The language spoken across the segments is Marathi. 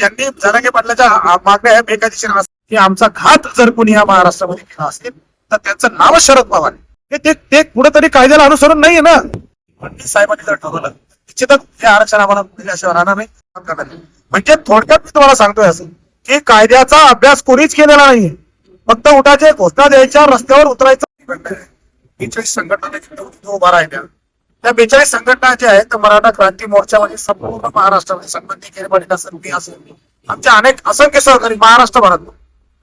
ज्यांनी जरांगे पाटलाच्या मागण्या ह्या बेकायदेशीर असतील की आमचा घात जर कोणी या महाराष्ट्रामध्ये केला असेल तर त्यांचं नाव शरद पवार हे ते कुठेतरी कायद्याला अनुसरून नाहीये ना. फडणवीस साहेबांनी जर ठरवलं निश्चितच हे आरक्षण आम्हाला दिल्याशिवाय राहणार नाही. म्हणजे थोडक्यात मी तुम्हाला सांगतोय असं की कायद्याचा अभ्यास कोणीच केलेला नाहीये. फक्त उठाचे घोषणा द्यायच्या रस्त्यावर उतरायचं. संघटना उभा राहिल्या. त्या बेचाळीस संघटना ज्या आहेत मराठा क्रांती मोर्चामध्ये संपूर्ण महाराष्ट्रामध्ये संबंधित केली पाटील असेल आमच्या अनेक असंख्य सहकारी महाराष्ट्रभरात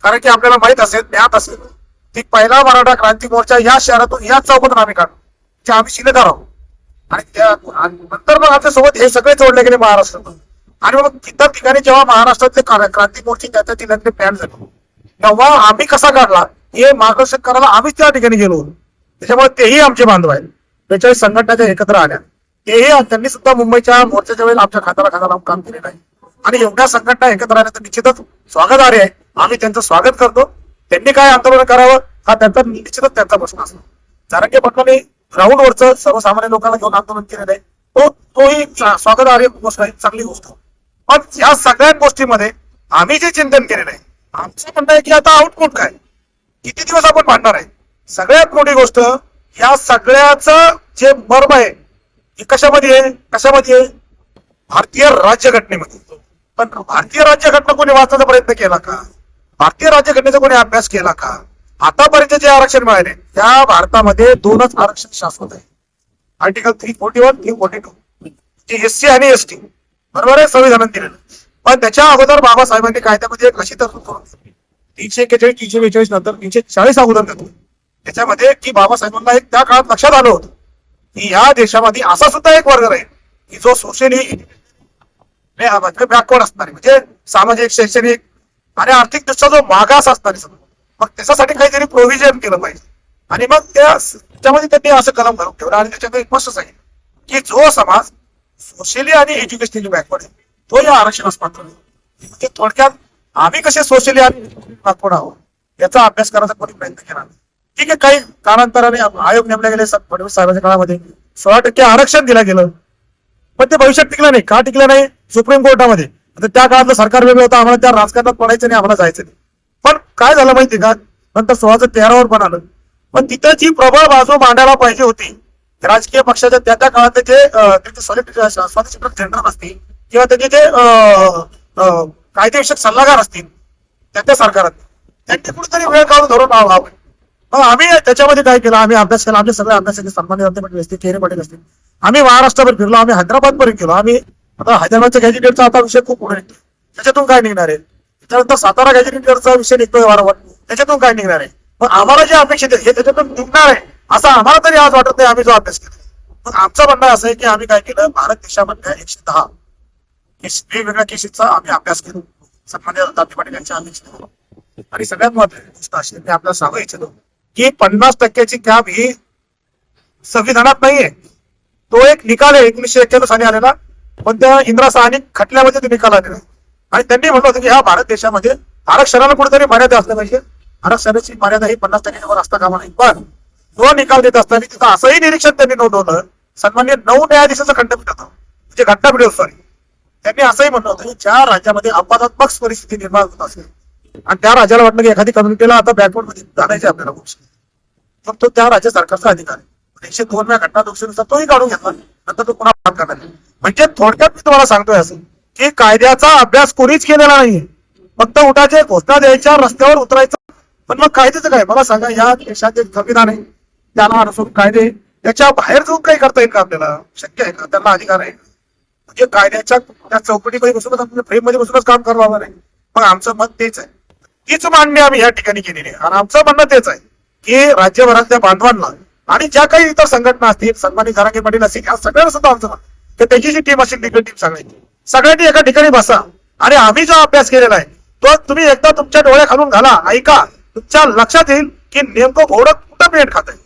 कारण की आपल्याला माहीत असेल ज्ञात असेल की पहिला मराठा क्रांती मोर्चा या शहरातून या चौकातून आम्ही काढू जे आम्ही शिलेदार आहोत. आणि त्या नंतर मग आमच्यासोबत हे सगळे जोडले गेले महाराष्ट्रातून. आणि मग इतर ठिकाणी जेव्हा महाराष्ट्रातले क्रांती मोर्चे त्या त्या ठिकाणी पॅन झाले. तेव्हा आम्ही कसा काढला हे मार्गदर्शन करायला आम्हीच त्या ठिकाणी गेलो होतो. त्याच्यामुळे तेही आमचे बांधव आहेत. बेचाळीस संघटनाच्या एकत्र आल्या. तेही त्यांनी सुद्धा मुंबईच्या मोर्चाच्या वेळेला आमच्या खात्याला खात्याला काम केले नाही आणि एवढ्या संघटना एकत्र आल्या तर निश्चितच स्वागतार्ह आहे. आम्ही त्यांचं स्वागत करतो. त्यांनी काय आंदोलन करावं हा त्यांचा निश्चितच त्यांचा प्रश्न असतो. जारंगे पाटलांनी ग्राउंडवरचं सर्वसामान्य लोकांना घेऊन आंदोलन केलेलं आहे. तो तोही स्वागत स्वागतार्ह गोष्ट आहे. चांगली गोष्ट. पण या सगळ्या गोष्टीमध्ये आम्ही जे चिंतन केलेलं आहे आमचं म्हणणं आहे की आता आउटपुट काय? किती दिवस आपण भांडणार आहे? सगळ्यात मोठी गोष्ट या सगळ्याच जे मर्म आहे हे कशामध्ये आहे? कशामध्ये आहे? भारतीय राज्यघटनेमध्ये. पण भारतीय राज्यघटना कोणी वाचण्याचा प्रयत्न केला का? भारतीय राज्यघटनेचा कोणी अभ्यास केला का? आतापर्यंत जे आरक्षण मिळाले त्या भारतामध्ये दोनच आरक्षण शाश्वत आहे. Article three forty one three forty two जे एस सी आणि एस टी बरोबर आहे? संविधानात दिलेलं. पण त्याच्या अगोदर बाबासाहेबांनी कायद्यामध्ये एक अशी तरतूद करून तीनशे एक्केचाळीस तीनशे बेचाळीस नंतर तीनशे चाळीस अगोदर घेतली त्याच्यामध्ये की बाबासाहेबांना एक त्या काळात लक्षात आलं होतं की या देशामध्ये असा सुद्धा एक वर्ग राहील की जो सोशली बॅकवर्ड असणार म्हणजे सामाजिक शैक्षणिक आणि आर्थिक दृष्ट्या जो मागास असणार मग त्याच्यासाठी काहीतरी प्रोव्हिजन केलं पाहिजे आणि मग त्याच्यामध्ये त्यांनी असं कलम घालून ठेवलं आणि त्याच्यामध्ये एक स्पष्ट सांगितलं की जो समाज सोशली आणि एज्युकेशनली बॅकवर्ड आहे तो या आरक्षणास पात्र म्हणजे थोडक्यात आम्ही कसे सोशली आणि बॅकवर्ड आहोत याचा अभ्यास करायचा कोणी प्रयत्न केला नाही. ठीक आहे काही कालांतराने आयोग नेमले गेले फडणवीस साहेबांच्या काळामध्ये. सोळा टक्के आरक्षण दिलं गेलं. पण ते भविष्यात टिकलं नाही. का टिकलं नाही? सुप्रीम कोर्टामध्ये. आता त्या काळातलं सरकार वेगळं होतं आम्हाला त्या राजकारणात पडायचं नाही आम्हाला जायचं नाही. पण काय झालं माहिती का? नंतर सोळाचं तेरावर पण आलं. पण तिथं जी प्रबळ बाजू मांडायला पाहिजे होती. राजकीय पक्षाच्या त्या त्या काळातले जे अं, त्यांचे सॉलिसिटर जनरल असतील किंवा त्याचे जे कायदेविषयक सल्लागार असतील त्या त्या सरकारात. त्यांनी कुठेतरी वेळ काढून धरून लावावं आम्ही त्याच्यामध्ये काय केलं? आम्ही अभ्यास केला. आम्ही सगळे अभ्यासाचे सन्मान म्हणजे पटेल असतील केरे पटेल असतील आम्ही महाराष्ट्रभर फिरलो. आम्ही हैदराबाद पर्यंत गेलो. आम्ही आता हैदराबादच्या गॅजेटेडचा आता विषय खूप पुढे त्याच्यातून काय निघणार आहे? त्याच्यानंतर सातारा गॅजेटेडचा विषय निघतोय वारंवार त्याच्यातून काय निघणार आहे? पण आम्हाला जे अपेक्षित आहे हे त्याच्यातून निघणार आहे असं आम्हाला तरी आज वाटत नाही आम्ही जो अभ्यास केला. मग आमचं म्हणणं असं आहे की आम्ही काय केलं? भारत देशामध्ये एकशे दहा वेगवेगळ्या केसेसचा आम्ही अभ्यास केला सन्मान्य दत्तात्रय पाटील यांच्या अध्यक्ष आणि सगळ्यात महत्वाची गोष्ट अशी मी आपल्याला सांगू इच्छितो की पन्नास टक्क्याची कॅब ही संविधानात नाहीये. तो एक निकाल आहे एकोणीशे एक्क्याण्णव साली आलेला. पण त्या इंदिरा सहानी खटल्यामध्ये तो निकाल आलेला. आणि त्यांनी म्हटलं होतं की ह्या भारत देशामध्ये आरक्षणाला कुठेतरी मर्यादा असल्या पाहिजे. आरक्षणाची मर्यादा ही पन्नास टक्क्याच्या वर असता कामा नाही पण तो निकाल देत असताना तिथं असंही निरीक्षण त्यांनी नोंदवलं. सन्मान्य नऊ न्यायाधीशाचं खंडपीठ होतं. म्हणजे घटनापीठ सॉरी त्यांनी असंही म्हटलं होतं की ज्या राज्यामध्ये अपवादात्मक परिस्थिती निर्माण होत असेल आणि त्या राज्याला वाटलं की एखादी कम्युनिटीला आता बॅकवर्डमध्ये जाण्याची आपल्याला गोष्ट तर तो त्या राज्य सरकारचा अधिकार आहे. एकशे दोन वेळा घटना दोषीनुसार तोही काढून घेतला. नंतर तो पुन्हा काम करणार म्हणजे थोडक्यात मी तुम्हाला सांगतोय असं की कायद्याचा अभ्यास कोणीच केलेला नाहीये. फक्त उठाचे घोषणा द्यायच्या रस्त्यावर उतरायचं. पण मग कायद्याचं काय? मला सांगा या देशात एक संविधान आहे. त्याला अनुसरून कायदे त्याच्या बाहेर जाऊन काही करता येईल का आपल्याला? शक्य आहे का? त्यांना अधिकार आहे. म्हणजे कायद्याच्या त्या चौकटीमध्ये बसूनच आपल्या फ्रेममध्ये बसूनच काम करावं नाही. मग आमचं मत तेच आहे. तीच मागणी आम्ही या ठिकाणी केलेली आहे. आणि आमचं म्हणणं तेच आहे की राज्यभरातल्या बांधवांना आणि ज्या काही इतर संघटना असतील सन्मानित घरांगे पाटील असतील या सगळ्यांना सुद्धा आमचं तर त्याची जी टीम असेल लीगल टीम सांगायची सगळ्यांनी एका ठिकाणी बसा. आणि आम्ही जो अभ्यास केलेला आहे तो तुम्ही एकदा तुमच्या डोळ्या खालून घाला ऐका. तुमच्या लक्षात येईल की नेमकं घोडं कुठं पेट खात आहे.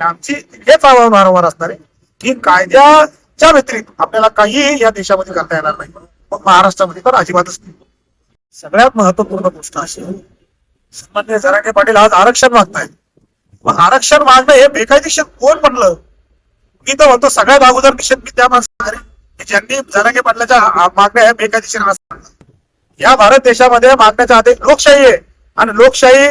आमची हेच आव्हान वारंवार असणार आहे की कायद्याच्या व्यतिरिक्त आपल्याला काहीही या देशामध्ये करता येणार नाही. मग महाराष्ट्रामध्ये तर अजिबातच नाही. सगळ्यात महत्त्वपूर्ण गोष्ट अशी आहे, सन्मान्य जरांगे पाटील आज आरक्षण मागतायत. मग आरक्षण मागणं हे बेकायदेशीर कोण म्हणलं मी तर म्हणतो सगळ्यात अगोदर निषेध मी त्या माणसाला ज्यांनी जरांगे पाटलाच्या मागण्या ह्या बेकायदेशीर या भारत देशामध्ये मागण्याचा अधिक लोकशाही आहे. आणि लोकशाही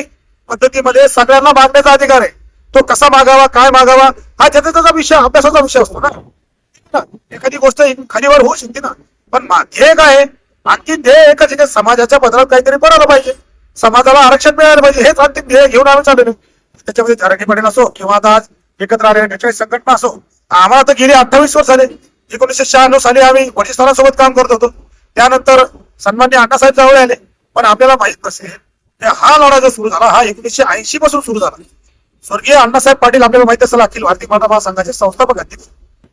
पद्धतीमध्ये सगळ्यांना मागण्याचा अधिकार आहे. तो कसा मागावा काय मागावा हा त्याचा त्याचा विषय अभ्यासाचा विषय असतो ना. एखादी गोष्ट खालीवर होऊ शकते ना. पण मा- काय आणखी ध्येय एकच आहे समाजाच्या बदलात काहीतरी बनायला पाहिजे. समाजाला आरक्षण मिळालं पाहिजे हेच आणखी ध्येय घेऊन आम्ही चाललेलो त्याच्यामध्ये धरणी पडेल असो किंवा आता आज एकत्र आलेल्या संघटना असो आम्हाला तर गेली अठ्ठावीस वर्ष झाले. एकोणीसशे शहाण्णव साली आम्ही वडील काम करत होतो. त्यानंतर सन्मान्य अण्णासाहेब जवळ आले. पण आपल्याला माहीत नसेल हा लढा जो सुरू झाला हा एकोणीसशे ऐंशी पासून सुरू झाला. स्वर्गीय अण्णासाहेब पाटील आपल्याला माहीत असेल अखिल भारतीय मराठा महासंघाचे संस्थापक आहेत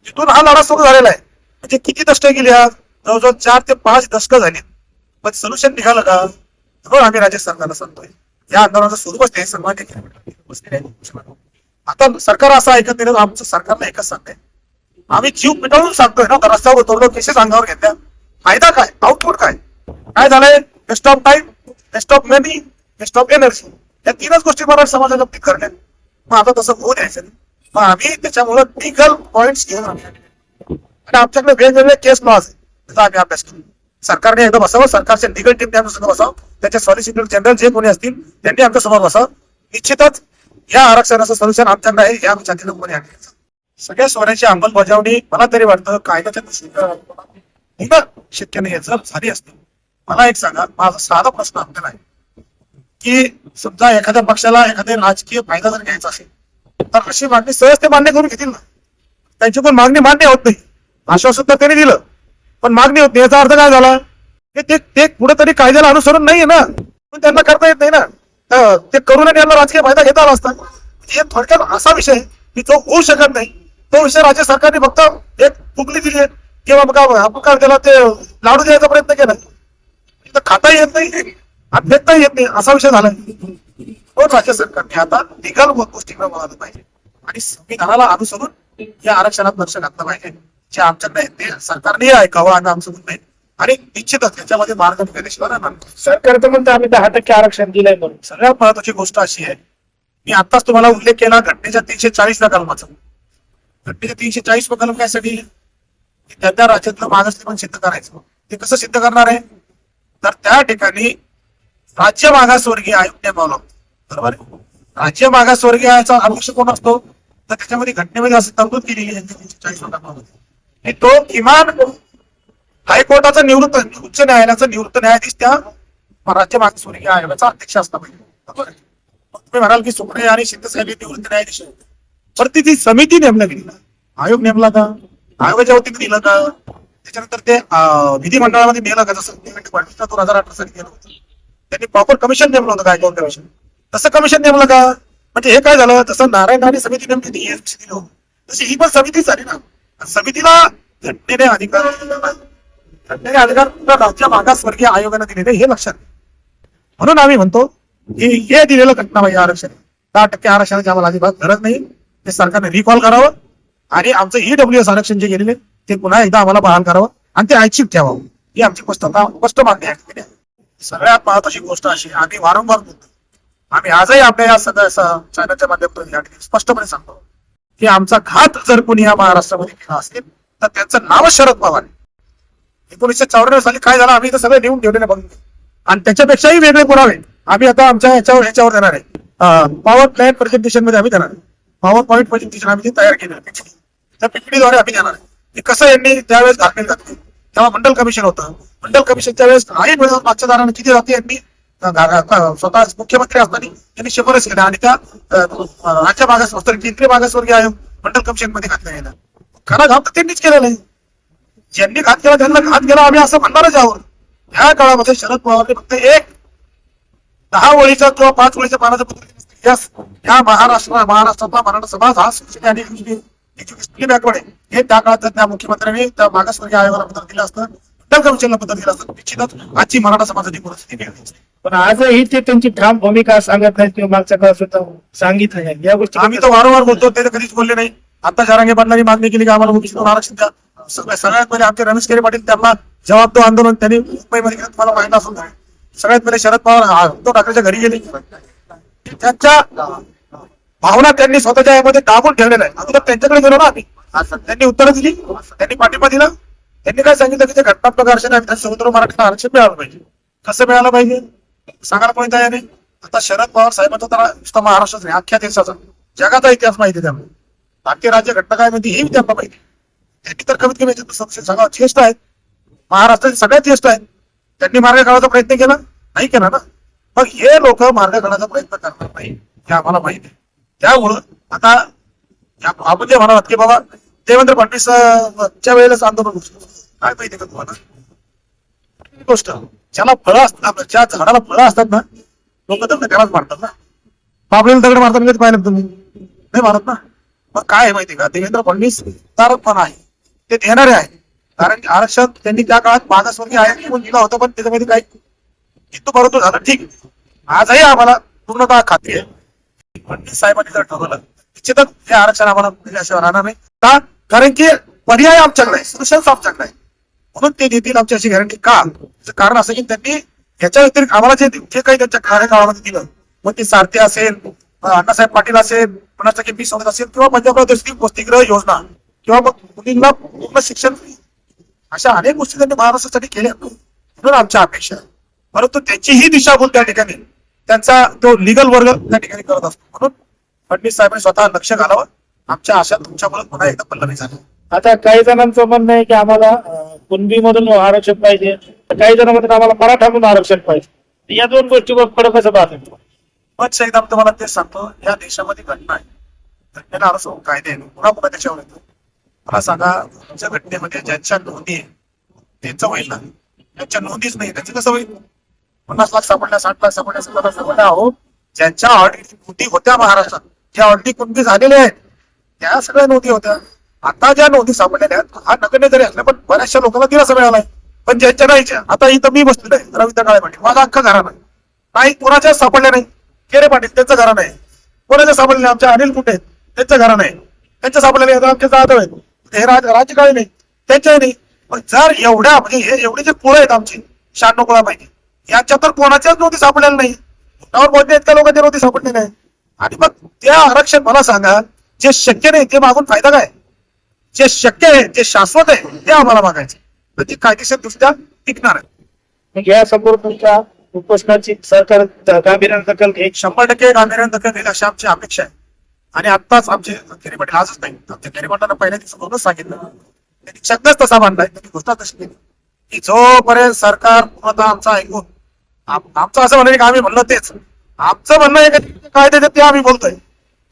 तिथून हा लढा सुरू झालेला आहे. म्हणजे किती दशक गेली आज? जवळजवळ चार ते पाच दशकं झाली. पण सोल्युशन निघालं का? हो आम्ही राज्य सरकारला सांगतोय. या आंदोलनाचं स्वरूपच ते सर्वांनी आता सरकार असं ऐकत नाही आमचं सरकारला एकच सांगतंय. आम्ही जीव मिटवून सांगतोय ना रस्त्यावर उतरलो केसेस अंगावर घेतल्या. फायदा काय? आउटपुट काय? काय झालंय? Best of time best of money best of energy या तीनच गोष्टी मराठी समाजा बाबतीत करण्यात मग आता तसं होऊ द्यायचं नाही. मग आम्ही त्याच्यामुळे लिगल पॉइंट घेऊन आणि आमच्याकडे वेगवेगळे केस लॉज आहे त्याचा आम्ही अभ्यास केला. सरकारने एकदा बसावं सरकारच्या लिगल टीमने आमच्या बसावं त्याचे सॉलिसिटर जनरल जे कोणी असतील त्यांनी आमच्यासमोर बसावं. निश्चितच या आरक्षणाचं सोल्युशन आमच्याकडे आहे या आमच्या कोणी आणलं सगळ्या सोन्याची अंमलबजावणी मला तरी वाटतं कायद्याच्या दृष्टीने शक्य नाही जर झाली असते मला एक सांगा माझा साधा प्रश्न आपल्याला आहे की समजा एखाद्या पक्षाला एखाद्या राजकीय फायदा जर घ्यायचा असेल तर अशी मागणी सहज ते मान्य करून घेतील ना? त्यांची पण मागणी मान्य होत नाही. आश्वासन तर त्यांनी दिलं. पण मागणी होती. याचा अर्थ काय झाला? ते ते कुठेतरी कायद्याला अनुसरून नाहीये ना. पण त्यांना करता येत नाही ना. ते करून यांना राजकीय फायदा घेता आला असता. हे थोडक्यात असा विषय की तो होऊ शकत नाही. तो विषय राज्य सरकारने फक्त एक फुगली दिली आहे. किंवा मग आपण काय त्याला ते लाडू द्यायचा प्रयत्न केला इथं खाता येत नाही आणि फेकता येत नाही. असा विषय झाला पण राज्य सरकारने आता निकाल गोष्टीकडे बघायला पाहिजे. आणि संविधानाला अनुसरून या आरक्षणात लक्ष घातलं पाहिजे. जे आमच्याकडे आहे ते सरकारने ऐकावं आणि आमचं म्हणणं आहे आणि निश्चितच त्याच्यामध्ये मार्ग निघाल्याशिवाय नाही. सरकार तर म्हणतं आम्ही दहा टक्के आरक्षण दिलंय म्हणून. सगळ्यात महत्वाची गोष्ट अशी आहे मी आताच तुम्हाला उल्लेख केला घटनेच्या तीनशे चाळीस कलमाचा घटनेच्या तीनशे चाळीस कलम कायसाठी त्या त्या राज्यातलं मागासले पण सिद्ध करायचं. ते कसं सिद्ध करणार आहे? तर त्या ठिकाणी राज्य मागासवर्गीय आयोग नेमवलं बरोबर? राज्य मागासवर्गीय आयोगाचा अध्यक्ष कोण असतो? तर त्याच्यामध्ये घटनेमध्ये असं तरतूद केलेली आहे तीनशे चाळीस कलमामध्ये आणि तो किमान हायकोर्टाचा निवृत्त उच्च न्यायालयाचा निवृत्त न्यायाधीश त्या राज्य सूर्य आयोगाचा अध्यक्ष असला पाहिजे. तुम्ही म्हणाल की सुप्रिया आणि शिंदे साहेब निवृत्त न्यायाधीश आहेत. पण ती ती समिती नेमल्या गेली ना? आयोग नेमला का? आयोगाच्या वतीने दिलं का? त्याच्यानंतर ते विधिमंडळामध्ये नेलं का? जसं दोन हजार अठरा साली गेलं होतं. त्यांनी प्रॉपर कमिशन नेमलं होतं काय कमिशन तसं कमिशन नेमलं का? म्हणजे हे काय झालं? तसं नारायण राणे समिती नेमली होती, तशी ही पण समिती झाली ना? समितीला घटनेने अधिकार घटनेने अधिकार राज्य मागासवर्गीय आयोगाने दिलेले हे लक्षात म्हणून आम्ही म्हणतो की हे दिलेलं घटनाबाह्य आरक्षण दहा टक्के आरक्षणाची आम्हाला अजिबात गरज नाही. ते सरकारने रिकॉल करावं आणि आमचं ईडब्ल्यू एस आरक्षण जे गेलेले ते पुन्हा एकदा आम्हाला बहाल करावं आणि ते ऐच्छिक ठेवावं. ही आमची स्पष्टता स्पष्ट मागणी आहे. सगळ्यात महत्वाची गोष्ट अशी आम्ही वारंवार बोलतो. आम्ही आजही आपल्या या सगळ्या चॅनलच्या माध्यमातून या ठिकाणी स्पष्टपणे सांगतो. की आमचा घात जर कोणी या महाराष्ट्रामध्ये केला असेल तर त्यांचं नाव शरद पवार. आहे. एकोणीसशे चौऱ्याण्णव साली काय झालं? आम्ही इथं सगळे लिहून ठेवलेले बघून. आणि त्याच्यापेक्षाही वेगळे पुरावे. आम्ही आता आमच्या ह्याच्यावर ह्याच्यावर देणार आहे. पॉवर प्लॅन प्रेझेंटेशनमध्ये आम्ही देणार आहे. पॉवर पॉईंट प्रेझेंटेशन आम्ही तयार केलं त्या पिकडीद्वारे आम्ही देणार आहे. कसं यांनी त्यावेळेस दाखल जाते तेव्हा मंडल कमिशन होतं. मंडल कमिशनच्या वेळेस काही वेळेस मागच्या दाराने किती जाते यांनी स्वतः मुख्यमंत्री असताना त्यांनी शिफारस केली आणि त्या राज्य मागास केंद्रीय मागासवर्गीय आयोग मंडल कमिशनमध्ये घातल्या गेला. खरा घात त्यांनीच केलेला आहे. ज्यांनी घात केला त्यांना घात केला आम्ही असं म्हणणारच आहोत. ह्या काळामध्ये शरद पवारने फक्त एक दहा ओळीचा किंवा पाच ओळीच्या पानाचा पत्र दिलं. यस महाराष्ट्र महाराष्ट्रातला मराठा समाज हा शिक्षण आणि एज्युकेशन बॅकवर्ड आहे हे त्या काळात त्या मुख्यमंत्र्यांनी त्या मागासवर्गीय आयोगाला पत्र दिलं असतं. निश्चितच आजची मराठा समाजाची परिस्थिती वेगळी असते. पण आजही ते त्यांची ठाम भूमिका सांगत नाहीत किंवा मागच्या काळात सुद्धा आहे. या गोष्टी आम्ही तर वारंवार बोलतो ते तर कधीच बोलले नाही. आता जरांगे पाटलांनी मागणी केली की आम्हाला ओबीसीतून आरक्षण द्या. सगळ्या सगळ्यात पहिले आमचे रमेश केरे पाटील त्यांना जबाब तो आंदोलन त्यांनी मुंबईमध्ये केलं. तुम्हाला माहिती असून. सगळ्यात पहिले शरद पवार उद्धव ठाकरेच्या घरी गेले. त्यांच्या भावना त्यांनी स्वतःच्या यामध्ये दाबून ठेवलेल्या आहे अगोदर त्यांच्याकडे गेलो ना आम्ही. त्यांनी उत्तर दिली. त्यांनी पाठिंबा दिला. त्यांनी काय सांगितलं की ते घटनात्मक आरक्षण आहे विधान समुद्र मराठीला आरक्षण मिळालं पाहिजे. कसं मिळालं पाहिजे? सांगायला कोणी तयार आता शरद पवार साहेबांचा तर नुसता महाराष्ट्राचा आख्या अख्ख्या देशाचा. जगाचा इतिहास माहिती त्यामुळे. त्यांना राज्य घटना काय माहिती हे त्यांना माहिती. त्यांनी तर कमीत कमी याच्यात ज्येष्ठ आहेत. महाराष्ट्राचे सगळ्यात ज्येष्ठ आहेत. त्यांनी मार्ग काढायचा प्रयत्न केला? नाही केला ना? मग हे लोक मार्ग काढायचा प्रयत्न करणार नाही हे आम्हाला माहिती आहे. त्यामुळं आता या- आपण जे म्हणालात की बाबा देवेंद्र फडणवीस च्या वेळेलाच आंदोलन होतं. काय माहिती का तुम्हाला? गोष्ट ज्याला फळं असतात ज्या झाडाला फळं असतात ना लोक दगड त्यालाच मारतात ना. बाबळीला दगड मारतात कधी पाहिलं तुम्ही? नाही मारत ना. मग काय आहे माहिती का? देवेंद्र फडणवीस पण आहे. ते देणारे आहे कारण की आरक्षण त्यांनी त्या काळात मागासवर्गीय आहे म्हणून दिला होता पण त्याच्यामध्ये काही हिंदू परंतु झालं. ठीक आहे. आजही आम्हाला पूर्णतः खात्री आहे. फडणवीस साहेबांनी जर ठरवलं निश्चितच हे आरक्षण आम्हाला दिल्याशिवाय राहणार नाही. का? कारण की पर्याय आमच्याकडे आहे. सोल्युशन्स आमच्याकडे आहे म्हणून ते देतील आमची अशी गॅरंटी का? कारण असं की त्यांनी ह्याच्या व्यतिरिक्त आम्हाला जे जे काही त्यांच्या कार्यकाळामध्ये दिलं मग ते सारथी असेल अण्णासाहेब पाटील असेल कुणाचा टक्के बी सोडत असेल किंवा पंजाब देशची वसतिगृह योजना किंवा मग मुलींना पूर्ण शिक्षण अशा अनेक गोष्टी त्यांनी महाराष्ट्रासाठी केल्या. म्हणून आमच्या अपेक्षा आहे. परंतु त्यांची ही दिशाभूल त्या ठिकाणी त्यांचा तो लिगल वर्ग त्या ठिकाणी करत असतो. म्हणून फडणवीस साहेबांनी स्वतः लक्ष घालावं. आमच्या आशा तुमच्यामुळे पुन्हा एकदा पल्लवी झाली आता काही जणांचं म्हणणं आहे की आम्हाला कुणबी मधून आरक्षण पाहिजे. काही जण म्हणतात आम्हाला मराठा म्हणून आरक्षण पाहिजे. या दोन गोष्टीवर फरक कसं पाहतो पण एकदम तुम्हाला तेच सांगतो या देशामध्ये घटना आहे. घटनेला असो हो, कायदे आहे. पुन्हा पुन्हा त्याच्यावर येतो? मला सांगा तुमच्या घटनेमध्ये ज्यांच्या नोंदी आहे त्यांचं होईल ना? त्यांच्या नोंदीच नाही त्यांचं कसं होईल? पन्नास लाख सापडल्या साठ लाख सापडल्या सत्तर लाख सापडल्या. अहो ज्यांच्या ऑलरेडी नोंदी होत्या महाराष्ट्रात ज्या ऑलरेडी कुणबी झालेल्या आहेत त्या सगळ्या नोंदी होत्या. आता ज्या नोंदी सापडलेल्या आहेत हा नगण्य जरी असल्या पण बऱ्याचशा लोकांना दिलासा मिळालाय. पण ज्यांच्या नाहीच्या आता इथं मी बसलेलो आहे रवींद्र काळे पाटील. माझा अख्खा घरा नाही. नाही कोणाच्याच सापडल्या नाही. केरे पाटील त्यांचं घरा नाही. कोणाच्या सापडले आमच्या अनिल कुठे आहेत. त्यांचं घरा नाही. त्यांच्या सापडलेले आमच्या जाधव आहेत. हे राज राजकाळी नाही. त्यांच्याही नाही. पण जर एवढ्या म्हणजे हे एवढे जे कुळ आहेत आमची शहाण्णव कुळापैकी याच्या तर कोणाच्याच नोंदी सापडलेल्या नाही. त्यावर बोलणे इतक्या लोकांच्या नोंदी सापडले नाही. आणि मग त्या आरक्षण मला सांगा जे शक्य नाही ते मागून फायदा काय? जे शक्य आहे जे शाश्वत आहे ते आम्हाला मागायचे म्हणजे कायदेशीर दृष्ट्या टिकणार आहे. या समोर तुमच्या उपोषणाची सरकार गांभीर्याने दखल घेईल शंभर टक्के गांभीर्याने दखल घेईल अशी आमची अपेक्षा आहे. आणि आत्ताच आमचे केरी पाटील आजच नाही आमच्या केरी पाटलांना पहिल्या दिवसापासूनच सांगितलं. त्यांनी शब्दच तसा मांडलाय त्यांनी घोषणा तशी केली. की जोपर्यंत सरकार पूर्णतः आमचं ऐकून आम- आमचं असं म्हणणं की आम्ही म्हणलं तेच. आमचं म्हणणं आहे की काय ते आम्ही बोलतोय.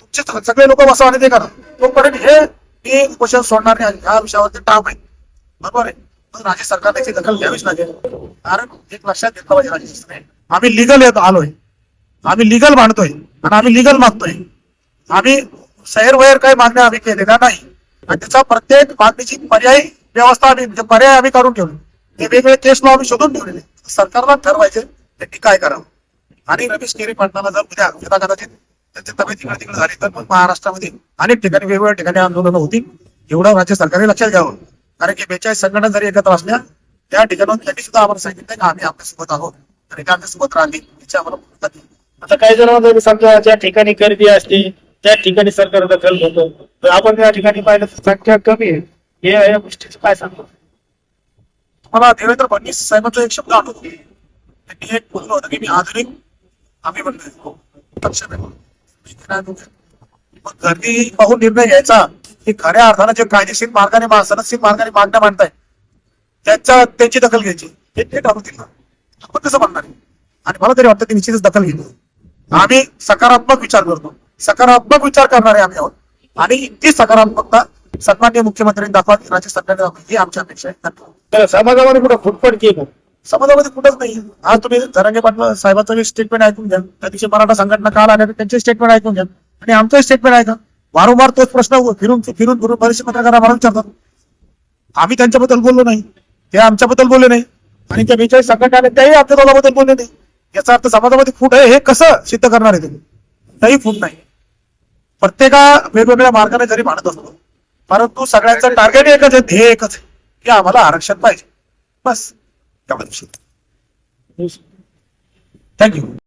तुमचे सगळे लोक बसवा ते करा. तोपर्यंत हे मी उपोषण सोडणार नाही ह्या विषयावरती टाप आहे. बरोबर आहे? पण राज्य सरकारने याची दखल घ्यावीच लागेल. कारण एक लक्षात घेतलं पाहिजे राज्य सरकारने. आम्ही लिगल येत आलोय. आम्ही लिगल मांडतोय. आणि आम्ही लिगल मागतोय. आम्ही सैरवैर काही मागण्या आम्ही केलेल्या नाही. आणि त्याचा प्रत्येक मागणीची पर्यायी व्यवस्था आम्ही म्हणजे पर्याय आम्ही काढून ठेवले. ते वेगवेगळे केस लॉ आम्ही शोधून ठेवलेले सरकारला ठरवायचे त्यांनी काय करावं. आणि रमेश केरी पाटणाला जर उद्या कदाचित तब्येत तिकडे तिकडे झाली तर मग महाराष्ट्रामध्ये अनेक ठिकाणी वेगवेगळ्या ठिकाणी आंदोलनं होतील एवढं राज्य सरकारने लक्षात घ्यावं. कारण की बेचाळीस संघटना जरी एकत्र असल्या त्या ठिकाणाहून त्यांनी सुद्धा आम्हाला सांगितलं की आम्ही आपल्यासोबत आहोत. आणि ते आमच्यासोबत राहतील याची आम्हाला. आता काही जण म्हणतात की समजा ज्या ठिकाणी गर्दी असते त्या ठिकाणी सरकार दखल घेतो. तर आपण त्या ठिकाणी पाहिलं तर संख्या कमी आहे. हे या गोष्टीचं काय सांगतो? मला देवेंद्र फडणवीस साहेबांचा एक शब्द आठवतो. त्यांनी एक बोललं होतं की मी आधुनिक आम्ही म्हणतो सक्षम गर्दी पाहून निर्णय घ्यायचा. की खऱ्या अर्थानं जे कायदेशीर मार्गाने मा- सनदशीर मार्गाने मागण्या मांडताय त्याच्या त्यांची दखल घ्यायची. हे ते ठरवतील ना आपण कसं म्हणणार? आहे? आणि मला तरी वाटतं ते निश्चितच दखल घेतो आम्ही सकारात्मक विचार करतो. सकारात्मक विचार करणारे आम्ही आहोत. आणि ती सकारात्मकता सन्मान्य मुख्यमंत्र्यांनी दाखवा. राज्य सरकारने दाखवा. ही आमची अपेक्षा आहे. समाजामध्ये कुठं फुटफट की? समाजामध्ये कुठंच नाही. आज तुम्ही धरंगे पाटील साहेबांचं स्टेटमेंट ऐकून घ्या. त्या दिवशी मराठा संघटना काल आल्या त्यांचे स्टेटमेंट ऐकून घ्या. आणि आमचं स्टेटमेंट ऐका. वारंवार तोच प्रश्न फिरून फिरून फिरून बरेचसे पत्रकार आम्हाला विचारतात. आम्ही त्यांच्याबद्दल बोललो नाही. ते आमच्याबद्दल बोलले नाही. आणि त्या बेचाळीस संघटना आल्या त्याही आमच्या दोघांबद्दल बोलले नाही. याचा अर्थ समाजामध्ये फूट आहे हे कसं सिद्ध करणार आहे तुम्ही? काही फूट नाही. प्रत्येका वेगवेगळ्या मार्गाने जरी मानत असतो परंतु सगळ्यांचं टार्गेट एकच आहे ध्येय एकच आहे की आम्हाला आरक्षण पाहिजे. बस. एवढं थँक्यू